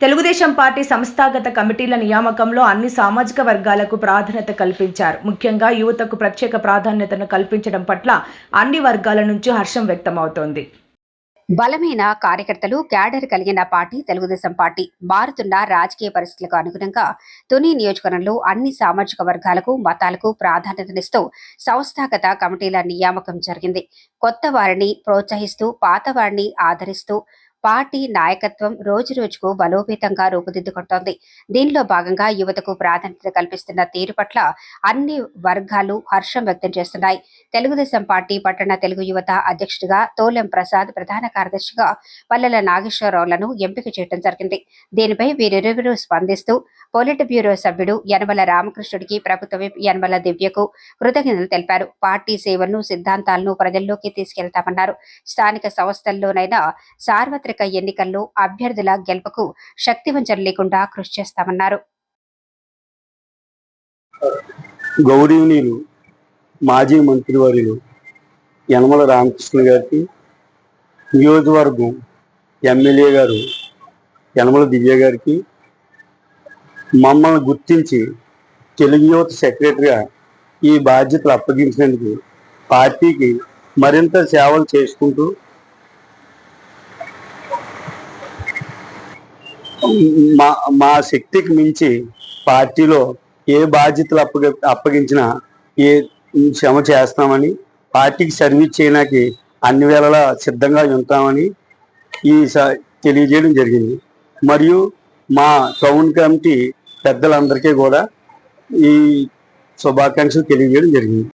Telugu Desam party సంస్థాగత కమిటీల నియామకంలో అన్ని సామాజిక వర్గాలకు ప్రాధాన్యత కల్పించారు. ముఖ్యంగా యువతకు ప్రత్యేక ప్రాధాన్యతను కల్పించడం పట్ల అన్ని వర్గాల నుంచి హర్షం వ్యక్తమవుతోంది. బలమైన కార్యకర్తలు క్యాడర్ కలిగిన పార్టీ తెలుగుదేశం పార్టీ మారుతున్న రాజకీయ పరిస్థితులకు అనుగుణంగా తుని నియోజకవర్గంలో అన్ని సామాజిక వర్గాలకు మతాలకు ప్రాధాన్యతనిస్తూ సంస్థాగత కమిటీల నియామకం జరిగింది. కొత్త వారిని ప్రోత్సహిస్తూ పాత వారిని ఆదరిస్తూ పార్టీ నాయకత్వం రోజు రోజుకు బలోపేతంగా రూపుదిద్దుకుంటోంది. దీనిలో భాగంగా యువతకు ప్రాధాన్యత కల్పిస్తున్న తీరు పట్ల అన్ని వర్గాలు హర్షం వ్యక్తం చేస్తున్నాయి. తెలుగుదేశం పార్టీ పట్టణ తెలుగు యువత అధ్యక్షుడిగా తోలెం ప్రసాద్ ప్రధాన కార్యదర్శిగా పల్లెల నాగేశ్వరరావులను ఎంపిక చేయడం జరిగింది. దీనిపై వీరిరువురు స్పందిస్తూ పొలిట్ బ్యూరో సభ్యుడు యనమల రామకృష్ణుడికి ప్రభుత్వ విప్ యనమల దివ్యకు కృతజ్ఞతలు తెలిపారు. పార్టీ సేవలను సిద్ధాంతాలను ప్రజల్లోకి తీసుకెళ్తామన్నారు. స్థానిక సంస్థల్లోనైనా సార్వత్రిక ఎన్నికల్లో అభ్యర్థుల గెలుపుకు శక్తివంచన లేకుండా కృషి చేస్తామన్నారు. గౌరవనీయులు మాజీ మంత్రివర్యులు యనమల రామకృష్ణ గారికి నియోజకవర్గం ఎమ్మెల్యే గారు యనమల దివ్య గారికి మమ్మల్ని గుర్తించి తెలుగు యువత సెక్రటరీగా ఈ బాధ్యతలు అప్పగించినందుకు పార్టీకి మరింత సేవలు చేసుకుంటూ మా మా శక్తికి మించి పార్టీలో ఏ బాధ్యతలు అప్పగ అప్పగించినా ఏ క్షమ చేస్తామని పార్టీకి సర్వీస్ చేయడానికి అన్ని వేళలా సిద్ధంగా ఉంటామని ఈ స- తెలియజేయడం జరిగింది. మరియు మా టౌన్ కమిటీ పెద్దలందరికీ కూడా ఈ శుభాకాంక్షలు తెలియజేయడం జరిగింది.